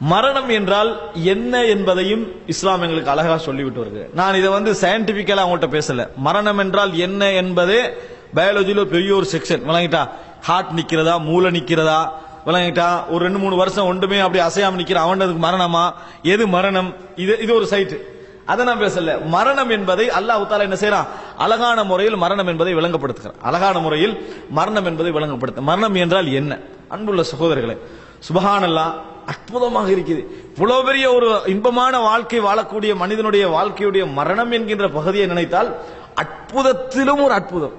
மரணம் என்றால் என்ன என்பதையும் இஸ்லாம் எங்களுக்கு அழகா சொல்லிவிட்டு வருது. நான் இதை வந்து சயின்டிபிக்கலா அவங்கள்ட்ட பேசல. மரணம் என்றால் என்ன என்பதே பயாலஜியில பெரிய ஒரு செக்ஷன் விளங்கிட்டா ஹார்ட் நிக்கிறதா மூளை நிக்கிறதா? விளங்கிட்டா ஒரு ரெண்டு மூணு வருஷம் ஒன்றுமே அப்படி அசையாம நிக்கிற அவனதுக்கு மரணமா? எது மரணம்? இது இது ஒரு சைட்டு அதை நான் பேசல. மரணம் என்பதை அல்லாஹு தாலா என்ன செய்யறான் அழகான முறையில் மரணம் என்பதை விளங்கப்படுத்துகிறான். அழகான முறையில் மரணம் என்பதை விளங்கப்படுத்த மரணம் என்றால் என்ன? அன்புள்ள சகோதரர்களே சுபகானல்லாம் அற்புதமாக இருக்குது. இவ்வளவு பெரிய ஒரு இன்பமான வாழ்க்கை வாழக்கூடிய மனிதனுடைய வாழ்க்கையுடைய மரணம் என்கின்ற பகுதியை நினைத்தால் அற்புதத்திலும் ஒரு அற்புதம்.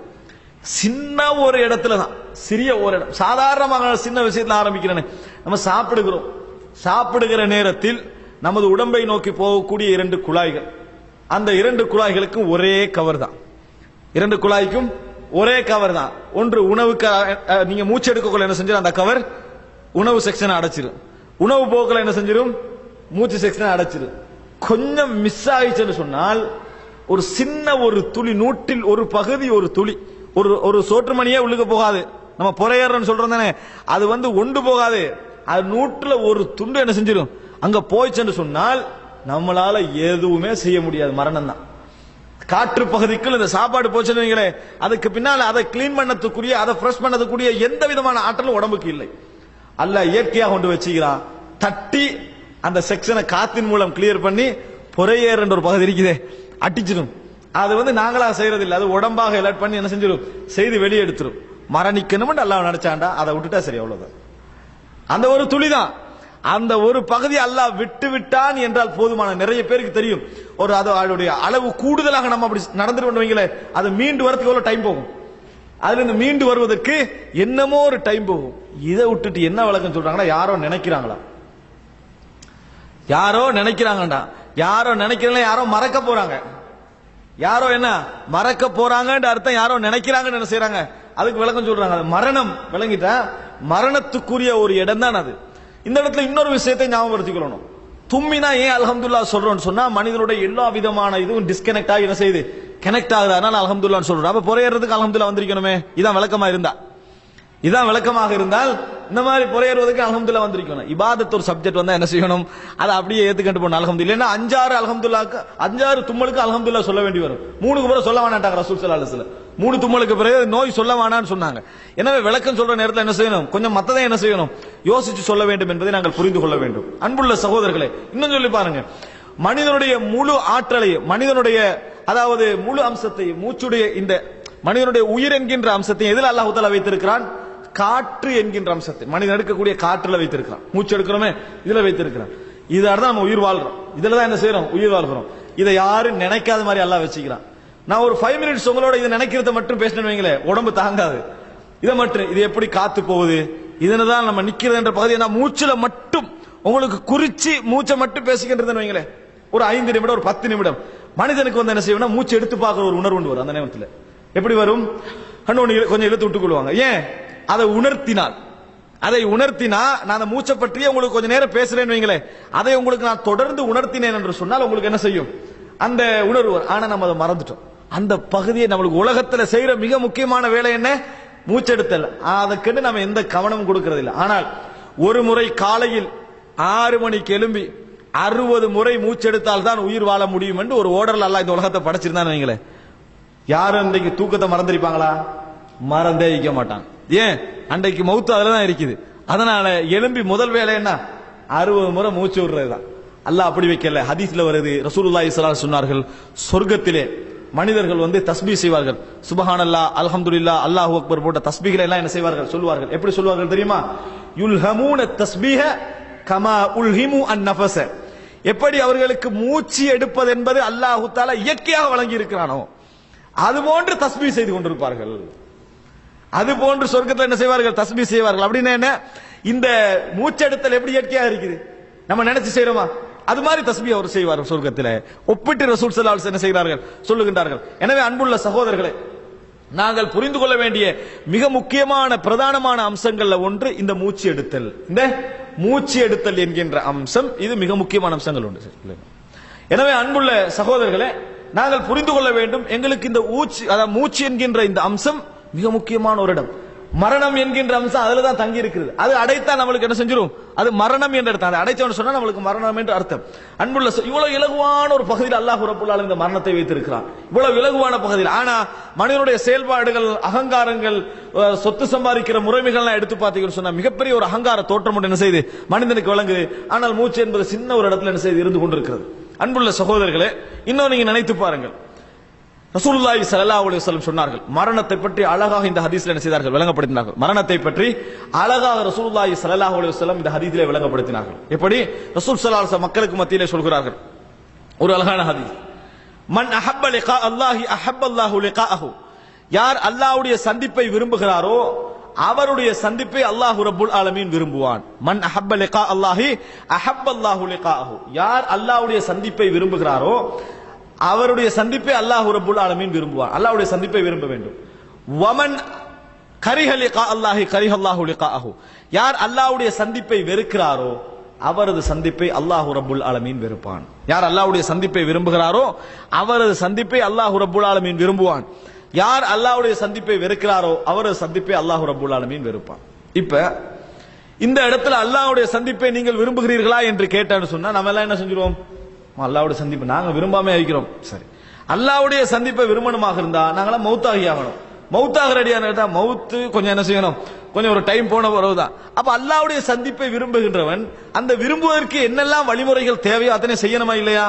சின்ன ஒரு இடத்துல தான். சிறிய ஒரு இடம். சாதாரணமாக சின்ன விஷயத்தில் ஆரம்பிக்கிறேன். நம்ம சாப்பிடுகிறோம். சாப்பிடுகிற நேரத்தில் நமது உடம்பை நோக்கி போகக்கூடிய இரண்டு குழாய்கள். அந்த இரண்டு குழாய்களுக்கும் ஒரே கவர் தான். இரண்டு குழாய்க்கும் ஒரே கவர் தான். ஒன்று உணவுக்கு நீங்க மூச்சு எடுக்கக்குள்ள என்ன செஞ்சு அந்த கவர் உணவு செக்ஷனை அடைச்சிரும் உணவு போக்கில் என்ன செஞ்சிடும் மூச்சு செக்ஷனை அடைச்சிரும் கொஞ்சம் மிஸ் ஆயிடுச்சுன்னு சொன்னால் ஒரு சின்ன ஒரு துளி நூற்றில் ஒரு பகுதி ஒரு துளி ஒரு ஒரு சோற்றுமணியே உள்ளுக்கு போகாது. நம்ம புறையறன்னு சொல்றோம் தானே? அது வந்து ஒன்று போகாது. அது நூற்றுல ஒரு துண்டு என்ன செஞ்சிடும் அங்க போயிச்சுன்னு சொன்னால் நம்மளால எதுவுமே செய்ய முடியாது. மரணம் தான். காற்று பகுதிக்குள் இந்த சாப்பாடு போச்சுன்னு வைங்களேன், அதுக்கு பின்னால் அதை கிளீன் பண்ணதுக்குரிய அதை ஃப்ரெஷ் பண்ணதுக்குரிய எந்த விதமான ஆற்றலும் உடம்புக்கு இல்லை. அல்ல இயற்கையா கொண்டு வச்சுக்கிறான். தட்டி அந்த செக்ஷனை காத்தின் மூலம் கிளியர் பண்ணி பொறையேற ஒரு பகுதி இருக்குதே அட்டிச்சிடும் அது வந்து நாங்களா செய்யறது இல்லை அது உடம்பாக எலர்ட் பண்ணி என்ன செஞ்சிடும் செய்து வெளியே எடுத்துரும். மரணிக்கணும்னு அல்லாஹ் நினைச்சாண்டா அதை விட்டுட்டா சரி அவ்வளவுதான். அந்த ஒரு துளிதான். அந்த ஒரு பகுதி அல்லாஹ் விட்டு விட்டான் என்றால் போதுமான. நிறைய பேருக்கு தெரியும். ஒரு அது அதோடைய அளவு கூடுதலாக நம்ம அப்படி நடந்துட்டு பண்ணுவீங்களே அது மீண்டு வரதுக்கு எவ்வளவு டைம் போகும்? அதுல இருந்து மீண்டு வருவதற்கு என்னமோ ஒரு டைம் போகும். இதை விட்டுட்டு என்ன விளக்கம் சொல்றாங்கன்னா யாரோ நினைக்கிறாங்களா? யாரோ நினைக்கிறாங்கடா. யாரோ நினைக்கிறீங்களா யாரோ மறக்க போறாங்க. யாரோ என்ன? மறக்க போறாங்கன்ற அர்த்தம் யாரோ நினைக்கிறாங்கன்னு என்ன செய்யறாங்க அதுக்கு விளக்கம் சொல்றாங்க. அது மரணம். விளங்கிட்டா மரணத்துக்குரிய ஒரு இடம் தான் அது. இந்த இடத்துல இன்னொரு விஷயத்தை ஞாபகப்படுத்திக்கணும் தும்மினா ஏன் அல்ஹம்துல்லா சொல்றோம்னு சொன்னா மனிதனுடைய எல்லா விதமான இதுவும் டிஸ்கனெக்ட் ஆகி என்ன செய்யுது? கனெக்ட் ஆகுது. அதனால அல்ஹம்துல்லான்னு சொல்றோம். அப்ப புறையறதுக்கு அலமதுல்லா வந்திருக்கணுமே. இதான் விளக்கமா இருந்தா. இதான் விளக்கமாக இருந்தால் இந்த மாதிரி புறையேறுவதற்கு அலமதுல்லா வந்திருக்கணும் இபாதத்து ஒரு சப்ஜெக்ட் வந்தா என்ன செய்யணும்? அதை அப்படியே ஏத்துக்கிட்டு போகணும் அலமது இல்லைன்னா அஞ்சாறு அலமதுல்லாக்கு அஞ்சாறு தும்மலுக்கு அலமதுல்லா சொல்ல வேண்டி வரும். மூணுக்கு பிறகு சொல்ல வேணாட்டாங்க ரசூல் ஸல்லல்லாஹு மூணு தும்மலுக்கு பிறகு நோய் சொல்ல வேணாம்னு சொன்னாங்க. எனவே விளக்கம் சொல்ற நேரத்தில் என்ன செய்யணும்? கொஞ்சம் மத்ததை என்ன செய்யணும்? யோசிச்சு சொல்ல வேண்டும் என்பதை நாங்கள் புரிந்து கொள்ள வேண்டும். அன்புள்ள சகோதரர்களே இன்னும் சொல்லி பாருங்க. மனிதனுடைய முழு ஆற்றலையும் மனிதனுடைய அதாவது முழு அம்சத்தை மூச்சுடைய இந்த மனிதனுடைய உயிர் என்கின்ற அம்சத்தை எதில் அல்லாஹு வைத்திருக்கிறான்? காற்று என்கின்ற அம்சத்தை. மனிதன் எடுக்கக்கூடிய காற்றுல வைத்திருக்கிறான். மூச்சு எடுக்கிறோமே இதுல வைத்திருக்கிறான். இதால தான் நம்ம உயிர் வாழ்றோம். இதுல தான் என்ன செய்யறோம் உயிர் வாழ்கிறோம் இதை யாரும் நினைக்காத மாதிரி எல்லாம் வச்சுக்கிறான். நான் ஒரு ஃபைவ் மினிட்ஸ் உங்களோட இதை நினைக்கிறத மட்டும் பேசினேன்னு வைங்களேன் உடம்பு தாங்காது. இதை மட்டும் இது எப்படி காத்து போகுது? இதுல தான் நம்ம நிக்கிறது என்ற பகுதியை நான் மூச்சுல மட்டும் உங்களுக்கு குறிச்சு மூச்சை மட்டும் பேசிக்கின்றது வைங்களேன். ஒரு ஐந்து நிமிடம் ஒரு பத்து நிமிடம். மனிதனுக்கு வந்து என்ன செய்யணும் மூச்சு எடுத்து பார்க்கிற ஒரு உணர்வு உண்டு வரும் அந்த நேரத்தில். எப்படி வரும்? கண்ணு கொஞ்சம் இழுத்து விட்டுக் கொள்வாங்க. ஏன்? அதை உணர்த்தினால் அதை உணர்த்தினா நான் அந்த மூச்சை பற்றியே உங்களுக்கு கொஞ்ச நேரம் பேசுறேன்னு வைங்களேன் அதை உங்களுக்கு நான் தொடர்ந்து உணர்த்தினேன் என்று சொன்னால் உங்களுக்கு என்ன செய்யும்? அந்த உணர்வு ஆனா நம்ம அதை மறந்துட்டோம். அந்த பகுதியை நம்மளுக்கு உலகத்துல செய்யற மிக முக்கியமான வேலை என்ன? மூச்செடுத்தல். அதுக்கென்று நம்ம எந்த கவனமும் கொடுக்கறது இல்லை ஆனால் ஒரு முறை காலையில் ஆறு மணிக்கு எழும்பி அறுபது முறை மூச்செடுத்தால் தான் உயிர் வாழ முடியும் என்று ஒரு ஓடர்ல அல்லாஹ் இந்த உலகத்தை படைச்சிருந்தான்னு வைங்களேன் யாரும் இன்றைக்கு தூக்கத்தை மறந்திருப்பாங்களா? மறந்தே இருக்க மாட்டாங்க. ஏன்? அன்றைக்கு மௌத்து அதுல தான் இருக்குது. அதனால எலும்பி முதல் வேலை என்ன? அறுபது முறை மூச்சு விடுறதுதான். அல்லாஹ் அப்படி வைக்கல. ஹதீஸ்ல வருது. ரசூலுல்லாஹி ஸல்லல்லாஹு சொன்னார்கள் சொர்க்கத்திலே மனிதர்கள் வந்து தஸ்பீ செய்வார்கள். சுபஹானல்லாஹ் அல்ஹம்துலில்லாஹ் அல்லாஹ் அக்பர் போட்ட தஸ்பீகளை எல்லாம் என்ன செய்வார்கள்? சொல்வார்கள் எப்படி சொல்வார்கள் தெரியுமா? யுல்ஹமூன தஸ்பீஹ கமா உல்ஹிமு அன் நஃபஸ எப்படி அவர்களுக்கு மூச்சு எடுப்பது என்பது அல்லாஹு தாலா இயற்கையாக வழங்கி இருக்கிறானோ அது போன்று தஸ்பீ செய்து கொண்டிருப்பார்கள். அது போன்று சொர்க்கத்தில் என்ன செய்வார்கள்? தஸ்மி செய்வார்கள். அப்படின்னா என்ன? இந்த மூச்செடுத்தல் எப்படி இயற்கையாக இருக்குது? நம்ம நினைச்சு செய்யறோமா அது மாதிரி தஸ்மி அவர் செய்வார் சொர்க்கத்தில். ஒப்பிட்டு ரசூல் ஸல்லல்லாஹு என்ன செய்கிறார்கள்? சொல்லுகின்றார்கள். எனவே அன்புள்ள சகோதரர்களே நாங்கள் புரிந்து கொள்ள வேண்டிய மிக முக்கியமான பிரதானமான அம்சங்கள்ல ஒன்று இந்த மூச்சு எடுத்தல் இந்த மூச்சு எடுத்தல் என்கின்ற அம்சம். இது மிக முக்கியமான அம்சங்கள் ஒன்று. எனவே அன்புள்ள சகோதரர்களே நாங்கள் புரிந்து கொள்ள வேண்டும் எங்களுக்கு இந்த ஊச்சு அதாவது மூச்சு என்கின்ற இந்த அம்சம் மிக முக்கியமான ஒரு இடம். மரணம் என்கின்ற அம்சம் அதுல தான் தங்கி இருக்கிறது. அது அடைத்தா நம்மளுக்கு என்ன செஞ்சிடும் அது மரணம் என்ற அர்த்தம். அதை அடைச்சவன் சொன்னா நம்மளுக்கு மரணம் என்று அர்த்தம். அன்புள்ள இவ்வளவு இலகுவான ஒரு பகுதியில் அல்லாஹ் ரப்புல் இந்த மரணத்தை வைத்திருக்கிறான். இவ்வளவு இலகுவான பகுதியில். ஆனா மனிதனுடைய செயல்பாடுகள் அகங்காரங்கள் சொத்து சம்பாதிக்கிற முறைமைகள்லாம் எடுத்து பார்த்தீங்கன்னு சொன்னா மிகப்பெரிய ஒரு அகங்கார தோற்றம் என்ன செய்யுது மனிதனுக்கு விளங்குது. ஆனால் மூச்சு என்பது சின்ன ஒரு இடத்துல என்ன செய்து இருந்து கொண்டிருக்கிறது. அன்புள்ள சகோதரர்களே இன்னும் நீங்க நினைத்து பாருங்கள். ரசூலுல்லாஹி ஸல்லல்லாஹு அலைஹி வஸல்லம் சொன்னார்கள் மரணத்தை பற்றி அழகாக இந்த ஹதீஸ்ல என்ன செய்தார்கள் விளங்கப்படுத்தினார்கள். மரணத்தை பற்றி அழகாக ரசூலுல்லாஹி ஸல்லல்லாஹு அலைஹி வஸல்லம் இந்த ஹதீஸிலே விளங்கப்படுத்தினார்கள். எப்படி? ரசூல் ஸல்லல்லாஹு அலைஹி மக்களுக்கு மத்தியிலே சொல்கிறார்கள். ஒரு அழகான ஹதீஸ். மன் அஹப்ப லிகா அல்லாஹி அஹப்ப அல்லாஹு லிகாஹு. யார் அல்லாஹ்வுடைய சந்திப்பை விரும்புகிறாரோ அவருடைய சந்திப்பை அல்லாஹ் ரபுல் ஆலமீன் விரும்புவான். மன் அஹப்ப லிகா அல்லாஹி அஹப்ப அல்லாஹு லிகாஹு. யார் அல்லாஹ்வுடைய சந்திப்பை விரும்புகிறாரோ அவருடைய சந்திப்பை அல்லாஹ் ரபுல் ஆலமீன் விரும்புவார். அல்லாஹ்வுடைய சந்திப்பை விரும்ப வேண்டும். வமன் கரிஹ கா அல்லாஹி கரிஹ அல்லாஹு யார் அல்லாஹ்வுடைய சந்திப்பை வெறுக்கிறாரோ அவரது சந்திப்பை அல்லாஹ் ரபுல் ஆலமீன் வெறுப்பான். யார் அல்லாஹ்வுடைய சந்திப்பை விரும்புகிறாரோ அவரது சந்திப்பை அல்லாஹ் ரபுல் ஆலமீன் விரும்புவான். யார் அல்லாஹ்வுடைய சந்திப்பை வெறுக்கிறாரோ அவரது சந்திப்பை அல்லாஹ் ரபுல் ஆலமீன் வெறுப்பான். இப்ப இந்த இடத்துல அல்லாஹ்வுடைய சந்திப்பை நீங்கள் விரும்புகிறீர்களா என்று கேட்டான்னு சொன்னா நம்ம எல்லாம் என்ன செஞ்சிருவோம்? அல்லாவுடைய சந்திப்பு நாங்க விரும்பாம இருக்கிறோம் சரி. அல்லாவுடைய சந்திப்பை விரும்பணுமாக இருந்தா நாங்களாம் மௌத்தாகி ஆகணும். மௌத்தாக ரெடியான கேட்டா மௌத்து கொஞ்சம் என்ன செய்யணும்? கொஞ்சம் ஒரு டைம் போன பிறகுதான். அப்ப அல்லாவுடைய சந்திப்பை விரும்புகின்றவன் அந்த விரும்புவதற்கு என்னெல்லாம் வழிமுறைகள் தேவையோ அத்தனை செய்யணுமா இல்லையா?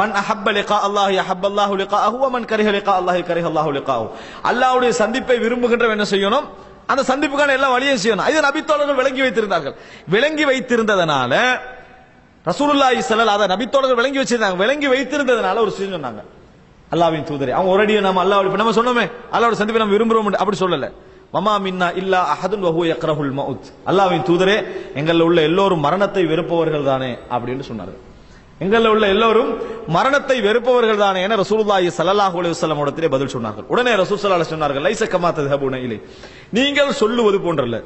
மன் அஹப்ப லிகா அல்லாஹி அஹப்ப அல்லாஹ் லிகாஹு வ மன் கரிஹ லிகா அல்லாஹி கரிஹ அல்லாஹ் லிகாஹு அல்லாஹ்வுடைய சந்திப்பை விரும்புகின்றவன் என்ன செய்யணும்? அந்த சந்திப்புக்கான எல்லா வழியும் செய்யணும். இது நபித்தோழர்கள் விளங்கி வைத்திருந்தார்கள். விளங்கி வைத்திருந்ததனால ரசூலுல்லாஹி சல்லல் அதை நபித்தோட விளங்கி வச்சிருந்தாங்க. விளங்கி வைத்திருந்ததுனால ஒரு விஷயம் சொன்னாங்க. அல்லாவின் தூதரை அவங்க ஒரு அடியும் நம்ம அல்லாவோட நம்ம சொன்னோமே அல்லாவோட சந்திப்பை நம்ம விரும்புறோம் அப்படி சொல்லல. மமா மின்னா இல்லா அஹதுன் வஹு யக்ரஹுல் மவுத். அல்லாவின் தூதரே எங்களில் உள்ள எல்லோரும் மரணத்தை வெறுப்பவர்கள் தானே அப்படின்னு சொன்னார்கள் எங்களில் உள்ள எல்லோரும் மரணத்தை வெறுப்பவர்கள் தானே என ரசூலுல்லாஹி ஸல்லல்லாஹு அலைஹி வஸல்லம் இடத்திலே பதில் சொன்னார்கள். உடனே ரசூல் ஸல்லல்லாஹு சொன்னார்கள் லைஸ கமா தஹபுன இலை நீங்கள் சொல்லுவது போன்றல்ல.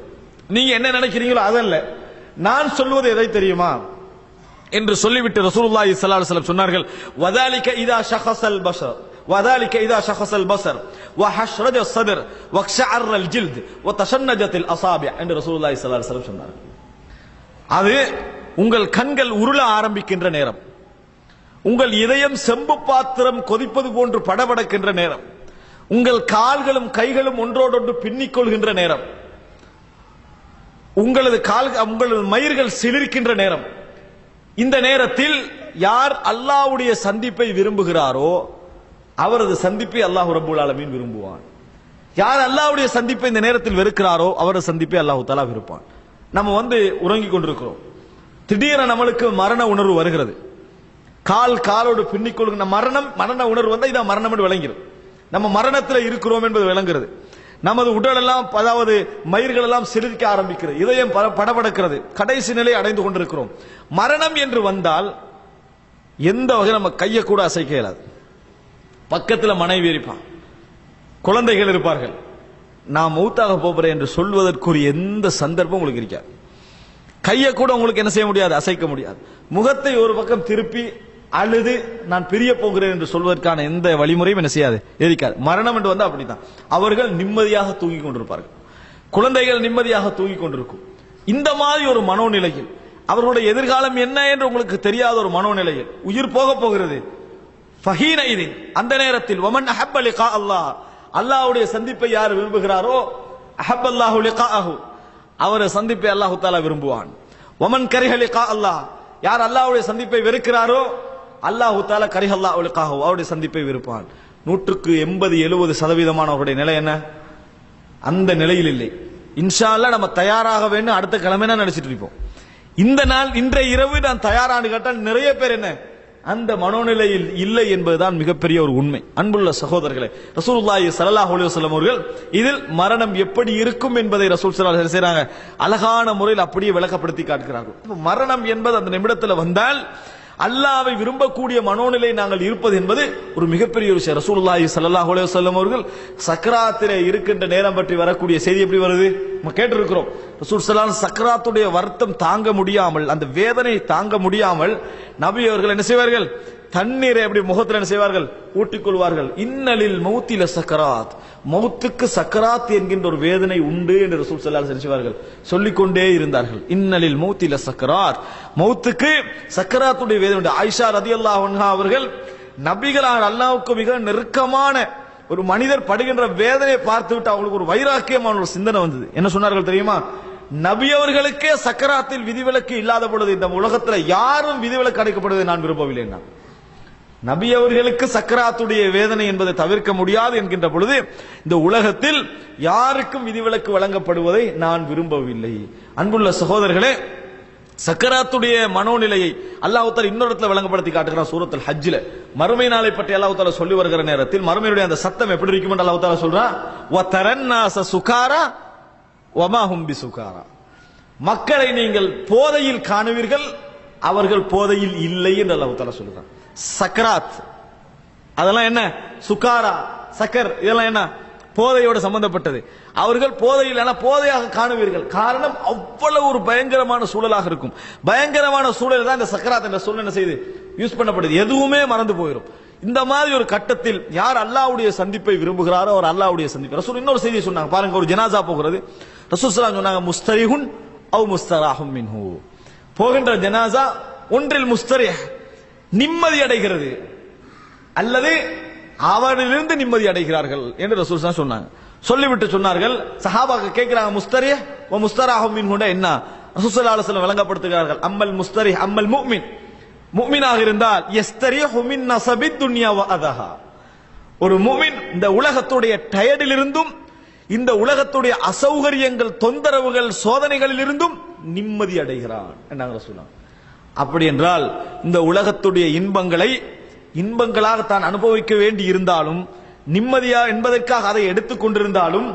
நீங்க என்ன நினைக்கிறீங்களோ அதல்ல. நான் சொல்வது எதை தெரியுமா? என்று சொல்லிவிட்டு ரசூலுல்லாஹி ஸல்லல்லாஹு அலைஹி வஸல்லம் சொன்னார்கள் வதாலிக இதா ஷஹஸல் பஷர் وذلك إذا شخص البصر وحشرج الصدر واقشعر الجلد وتشنجت الأصابع عند رسول الله صلى الله عليه وسلم சொன்னார் அது உங்கள் கண்கள் உருள ஆரம்பிக்கின்ற நேரம். உங்கள் இதயம் செம்பு பாத்திரம் கொதிப்பது போன்று படபடக்கின்ற நேரம். உங்கள் கால்களும் கைகளும் ஒன்றோடொன்று பின்னிக் கொள்கின்ற நேரம். உங்களது கால் உங்களது மயிர்கள் சிலிர்க்கின்ற நேரம். இந்த நேரத்தில் யார் அல்லாஹ்வுடைய சந்திப்பை விரும்புகிறாரோ அவரது சந்திப்பை அல்லாஹ் ரபுல் ஆலமீன் விரும்புவான். யார் அல்லாவுடைய சந்திப்பை இந்த நேரத்தில் வெறுக்கிறாரோ அவரது சந்திப்பை அல்லாஹு தஆலா விருப்பான் நம்ம வந்து உறங்கிக் கொண்டிருக்கிறோம். திடீரென நம்மளுக்கு மரண உணர்வு வருகிறது. கால் காலோடு பின்னிக் கொள்கின்ற மரணம் மரண உணர்வு வந்தால் இதான் மரணம் என்று விளங்கிறது. நம்ம மரணத்தில் இருக்கிறோம் என்பது விளங்குகிறது. நமது உடல் எல்லாம் அதாவது மயிர்கள் எல்லாம் சிரிக்க ஆரம்பிக்கிறது. இதயம் பட- படபடக்கிறது. கடைசி நிலை அடைந்து கொண்டிருக்கிறோம். மரணம் என்று வந்தால் எந்த வகை நம்ம கையை கூட அசைக்க இயலாது. பக்கத்தில் மனைவி இருப்பான். குழந்தைகள் இருப்பார்கள். நான் மௌத்தாக போகிறேன் என்று சொல்வதற்குரிய எந்த சந்தர்ப்பம் உங்களுக்கு இருக்காது. கையை கூட உங்களுக்கு என்ன செய்ய முடியாது? அசைக்க முடியாது. முகத்தை ஒரு பக்கம் திருப்பி அழுது நான் பிரிய போகிறேன் என்று சொல்வதற்கான எந்த வழிமுறையும் என்ன செய்யாது இருக்காது மரணம் என்று வந்து அப்படித்தான். அவர்கள் நிம்மதியாக தூங்கிக் கொண்டிருப்பார்கள். குழந்தைகள் நிம்மதியாக தூங்கிக் கொண்டிருக்கும். இந்த மாதிரி ஒரு மனோநிலையில் அவர்களுடைய எதிர்காலம் என்ன என்று உங்களுக்கு தெரியாத ஒரு மனோநிலையில் உயிர் போக போகிறது. ஃபஹீன அந்த நேரத்தில் ஒமன் அஹப்ப லிகா அல்லாஹ் அல்லாஹ்வுடைய சந்திப்பை யார் விரும்புகிறாரோ அஹப்ப அல்லாஹு லிகாஅஹு அவரை சந்திப்பை அல்லாஹு தாலா விரும்புவான். ஒமன் கரிஹ கா அல்லாஹ் யார் அல்லாஹ்வுடைய சந்திப்பை வெறுக்கிறாரோ அல்லாஹு தால கரிஹல்லா அவளுக்காக அவருடைய சந்திப்பை விருப்பான். நூற்றுக்கு எண்பது எழுபது சதவீதமானவருடைய நிலை என்ன? அந்த நிலையில் இல்லை. இன்ஷால்லா நம்ம தயாராக வேண்டும் அடுத்த கிழமை நினைச்சிட்டு இருப்போம்? இந்த நாள் இன்றைய இரவு நான் தயாரானு கேட்டால் நிறைய பேர் என்ன? அந்த மனோநிலையில் இல்லை என்பதுதான் மிகப்பெரிய ஒரு உண்மை. அன்புள்ள சகோதரர்களே ரசூல்லாய் சலல்லா அலைஹி அவர்கள் இதில் மரணம் எப்படி இருக்கும் என்பதை ரசூல் சலால் செய்யறாங்க அழகான முறையில் அப்படியே விளக்கப்படுத்தி காட்டுகிறார்கள். மரணம் என்பது அந்த நிமிடத்தில் வந்தால் அல்லாவை விரும்பக்கூடிய மனோநிலை நாங்கள் இருப்பது என்பது ஒரு மிகப்பெரிய ஒரு விஷயம். ரசூல்லாஹி சல்லாஹ் அலுவலம் அவர்கள் சக்கராத்திலே இருக்கின்ற நேரம் பற்றி வரக்கூடிய செய்தி எப்படி வருது? நம்ம கேட்டிருக்கிறோம். ரசூல் ஸல்லல்லாஹு சக்கராத்துடைய வருத்தம் தாங்க முடியாமல் அந்த வேதனை தாங்க முடியாமல் நபி அவர்கள் என்ன செய்வார்கள்? தண்ணீரை எப்படி முகத்தில் என்ன செய்வார்கள்? ஊட்டிக் கொள்வார்கள் இன்னலில் மௌத்தில சக்கராத். மௌத்துக்கு சக்கராத் என்கின்ற ஒரு வேதனை உண்டு என்று ரசூல் ஸல்லல்லாஹு செய்வார்கள் சொல்லிக்கொண்டே இருந்தார்கள். இன்னலில் மௌத்தில சக்கராத். மௌத்துக்கு சக்கராத்துடைய வேதனை உண்டு. ஆயிஷா ரதியல்லாஹு அன்ஹா அவர்கள் நபிகளான அல்லாவுக்கு மிக நெருக்கமான ஒரு மனிதர் படுகின்ற வேதனையை பார்த்து விட்டு அவங்களுக்கு ஒரு வைராக்கியமான ஒரு சிந்தனை வந்தது. என்ன சொன்னார்கள் தெரியுமா? நபி அவர்களுக்கே சக்கராத்தில் விதிவிலக்கு இல்லாத பொழுது இந்த உலகத்தில் யாரும் விதிவிலக்கு அடைக்கப்படுவதை நான் விரும்பவில்லை நான் நபி அவர்களுக்கு சக்கராத்துடைய வேதனை என்பதை தவிர்க்க முடியாது என்கின்ற பொழுது இந்த உலகத்தில் யாருக்கும் விதிவிலக்கு வழங்கப்படுவதை நான் விரும்பவில்லை. அன்புள்ள சகோதரர்களே சக்கராத்துடைய மனோநிலையை அல்லாஹால இன்னொரு இடத்துல விளங்கப்படுத்தி காட்டுகிறான் சூரத்தில் ஹஜ்ஜில். மறுமை நாளை பற்றி அல்லாஹால சொல்லி வருகிற நேரத்தில் மறுமையுடைய அந்த சத்தம் எப்படி இருக்கும் என்று அல்லாஹால தாலா சொல்றான்? சுகாரா வமா ஹும் பிசுகாரா. மக்களை நீங்கள் போதையில் காணுவீர்கள் அவர்கள் போதையில் இல்லை என்று அல்லாஹால சொல்றான். சக்கராத். அதெல்லாம் என்ன? சுகாரா சக்கர் இதெல்லாம் என்ன? போதையோடு சம்பந்தப்பட்டது. அவர்கள் போதையில் ஆனால் போதையாக காணுவீர்கள். காரணம் அவ்வளவு ஒரு பயங்கரமான சூழலாக இருக்கும். பயங்கரமான சூழல் தான் இந்த சக்கராத் என்ற சூழல் என்ன செய்து? யூஸ் பண்ணப்படுது. எதுவுமே மறந்து போயிடும் இந்த மாதிரி ஒரு கட்டத்தில் யார் அல்லாவுடைய சந்திப்பை விரும்புகிறாரோ அவர் அல்லாவுடைய சந்திப்பு. ரசூல் இன்னொரு செய்தி சொன்னாங்க. பாருங்க ஒரு ஜனாசா போகிறது. ரசூல் ஸல்லல்லாஹு சொன்னாங்க முஸ்தரிஹுன் அவ் முஸ்தராஹும் மின்ஹூ. போகின்ற ஜனாசா ஒன்றில் முஸ்தரிஹ். நிம்மதி அடைகிறது. அல்லது அவனிலிருந்து நிம்மதி அடைகிறார்கள் என்று ரசூல் சொன்னாங்க. சொல்லிவிட்டு சொன்னார்கள் சஹாபாக்கு கேட்கிறாங்க முஸ்தரிய வ முஸ்தராஹும் கூட என்ன? ரசூல் ஸல்லல்லாஹு வழங்கப்படுத்துகிறார்கள் அம்மல் முஸ்தரி அம்மல் முக்மின் முக்மினாக இருந்தால் எஸ்தரிய ஹுமின் நசபி துன்யா அதஹா. ஒரு முமின் இந்த உலகத்துடைய டயர்டிலிருந்தும் இந்த உலகத்துடைய அசௌகரியங்கள் தொந்தரவுகள் சோதனைகளிலிருந்தும் நிம்மதி அடைகிறான் என்னாங்க சொல்லலாம் அப்படி என்றால் இந்த உலகத்துடைய இன்பங்களை இன்பங்களாக தான் அனுபவிக்க வேண்டி இருந்தாலும் நிம்மதியா என்பதற்காக அதை எடுத்துக் கொண்டிருந்தாலும்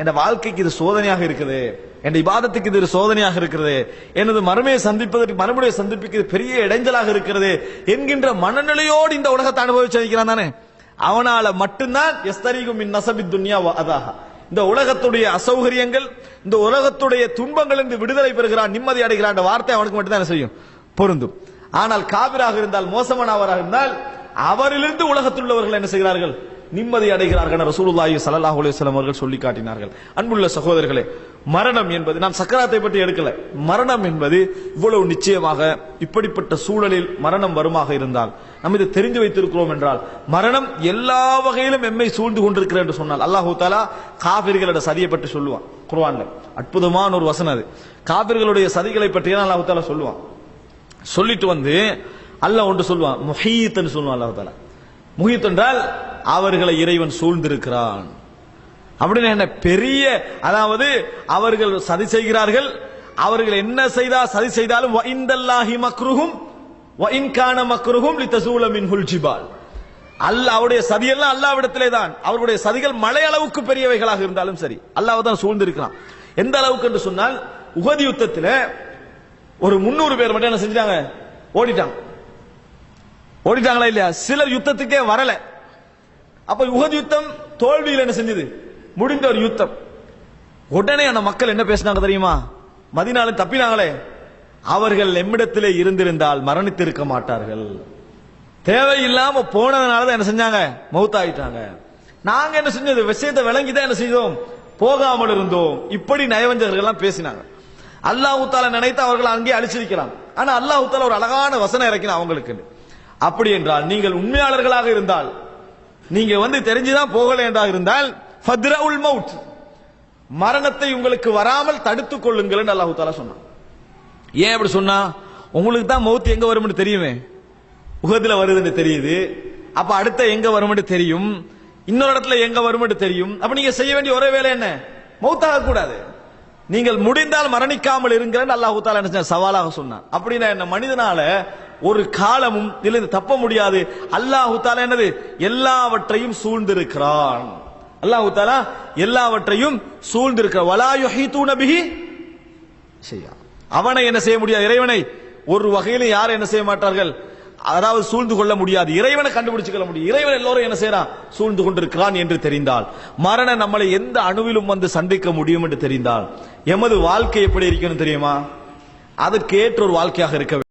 என் வாழ்க்கைக்கு இது சோதனையாக இருக்குது. என் இபாதத்துக்கு இது ஒரு சோதனையாக இருக்கிறது எனது மறுமையை சந்திப்பதற்கு மறுமுறையை சந்திப்புக்கு இது பெரிய இடைஞ்சலாக இருக்கிறது என்கின்ற மனநிலையோடு இந்த உலகத்தை அனுபவிச்சு வைக்கிறான் தானே. அவனால மட்டும்தான் எஸ்தரிகும் இன் நசபி துன்யா அதாக இந்த உலகத்துடைய அசௌகரியங்கள் இந்த உலகத்துடைய துன்பங்கள் இருந்து விடுதலை பெறுகிறான் நிம்மதி அடைகிறான் வார்த்தை அவனுக்கு மட்டும்தான் என்ன செய்யும்? பொருந்தும். ஆனால் காபிராக இருந்தால் மோசமானவராக இருந்தால் அவரிலிருந்து உலகத்தில் உள்ளவர்கள் என்ன செய்கிறார்கள்? நிம்மதி அடைகிறார்கள் ரசூலுல்லாஹி ஸல்லல்லாஹு அலைஹி வஸல்லம் அவர்கள் சொல்லி காட்டினார்கள். அன்புள்ள சகோதரர்களே மரணம் என்பது நாம் சக்கராத்தை பற்றி எடுக்கல. மரணம் என்பது இவ்வளவு நிச்சயமாக இப்படிப்பட்ட சூழலில் மரணம் வருமாக இருந்தால் நம்ம இதை தெரிந்து வைத்திருக்கிறோம் என்றால் மரணம் எல்லா வகையிலும் எம்மை சூழ்ந்து கொண்டிருக்கிறது என்று சொன்னால் அல்லாஹு தாலா காபிர்களோட சதியை பற்றி சொல்லுவான் குர்வான்ல அற்புதமான ஒரு வசனம் அது. காபிர்களுடைய சதிகளை பற்றி அல்லாஹு தாலா சொல்லுவான். சொல்லிட்டு வந்து அல்லாஹ் ஒன்று சொல்லுவான் முஹீத்னு சொல்லுவான் அல்லாஹ் தாலா முஹீத் என்றால் அவர்களை இறைவன் சூழ்ந்திருக்கிறான். அப்படின்னு என்ன? பெரிய அதாவது அவர்கள் சதி செய்கிறார்கள் அவர்கள் என்ன செய்தால் சதி செய்தாலும் இந்தல்லாஹி மக்ருஹும் இன் கான மக்ருஹும் லிதசூல மின்ஹுல் ஜிபால். அல்லாஹ் அவருடைய சதியெல்லாம் அல்லாவிடத்திலே தான். அவருடைய சதிகள் மலை அளவுக்கு பெரியவைகளாக இருந்தாலும் சரி அல்லாஹ் தான் சூழ்ந்திருக்கிறான். எந்த அளவுக்கு என்று சொன்னால் உகதி யுத்தத்தில் ஒரு முன்னூறு பேர் மட்டும் என்ன செஞ்சாங்க ஓடிட்டாங்க. ஓடிட்டாங்களா இல்லையா? சிலர் யுத்தத்துக்கே வரல. அப்ப உகது யுத்தம் தோல்வியில் என்ன செஞ்சது? முடிந்த ஒரு யுத்தம். உடனே அந்த மக்கள் என்ன பேசினாங்க தெரியுமா? மதினாலும் தப்பினாங்களே. அவர்கள் எம்மிடத்திலே இருந்திருந்தால் மரணித்திருக்க மாட்டார்கள். தேவையில்லாம போனதுனால தான் என்ன செஞ்சாங்க? மௌத்தாயிட்டாங்க. நாங்க என்ன செஞ்சது? விஷயத்தை விளங்கி தான் என்ன செய்தோம்? போகாமல் இருந்தோம். இப்படி நயவஞ்சகர்கள் எல்லாம் பேசினாங்க. அல்லாஹு தாலா நினைத்து அவர்கள் அங்கே அழிச்சிருக்கிறான். ஆனா அல்லாஹு தாலா ஒரு அழகான வசனம் இறக்கின அவங்களுக்கு அப்படி என்றால் நீங்கள் உண்மையாளர்களாக இருந்தால் நீங்க வந்து தெரிஞ்சுதான் போகல என்றாக இருந்தால் ஃபத்ரவுல் மவுத் மரணத்தை உங்களுக்கு வராமல் தடுத்துக் கொள்ளுங்கள் என்று அல்லாஹு தாலா சொன்னான். ஏன் அப்படி சொன்னா? உங்களுக்கு தான் மவுத் எங்க வரும்னு தெரியுமே? உகதுல வருதுன்னு தெரியுது. அப்ப அடுத்த எங்க வரும்னு தெரியும். இன்னொரு இடத்துல எங்க வரும்னு தெரியும். அப்ப நீங்க செய்ய வேண்டிய ஒரே வேலை என்ன? மௌத்தாக கூடாது. நீங்கள் முடிந்தால் மரணிக்காமல் இருங்கள் அல்லாஹு தாலா என்ன சவாலாக சொன்னான். அப்படின்னா என்ன? மனிதனால ஒரு காலமும் இதுல இருந்து தப்ப முடியாது. அல்லாஹு தாலா என்னது? எல்லாவற்றையும் சூழ்ந்திருக்கிறான். அல்லாஹு தாலா எல்லாவற்றையும் சூழ்ந்திருக்கிறான். வலாயுஹி தூ பிஹி செய்யா அவனை என்ன செய்ய முடியாது? இறைவனை ஒரு வகையிலும் யாரும் என்ன செய்ய மாட்டார்கள்? அதாவது சூழ்ந்து கொள்ள முடியாது. இறைவனை கண்டுபிடிச்சு கொள்ள முடியும். இறைவன் எல்லோரும் என்ன செய்யறான் சூழ்ந்து கொண்டிருக்கிறான் என்று தெரிந்தால். மரணம் நம்மளை எந்த அணுவிலும் வந்து சந்திக்க முடியும் என்று தெரிந்தால். எமது வாழ்க்கை எப்படி இருக்கணும் தெரியுமா? அதற்கேற்ற ஒரு வாழ்க்கையாக இருக்க